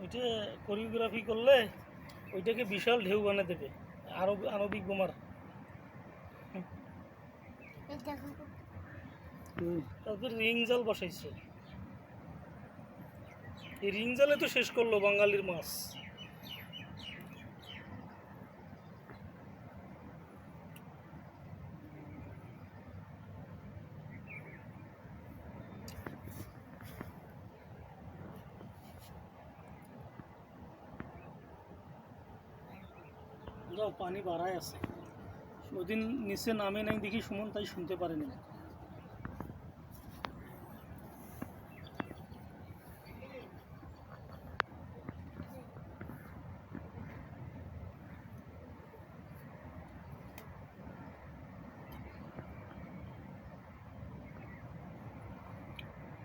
ওইটা কোরিওগ্রাফি করলে ওইটাকে বিশাল ঢেউ বানিয়ে দেবে আরও আণবিক বোমার হুম। তারপর রিং জাল বসাইছে এই রিং জালে তো শেষ করল বাঙালির মাছ যাও পানি বাড়ায় আছে। ওদিন নিচে নামে নাই দেখি সুমন তাই শুনতে পারেনি।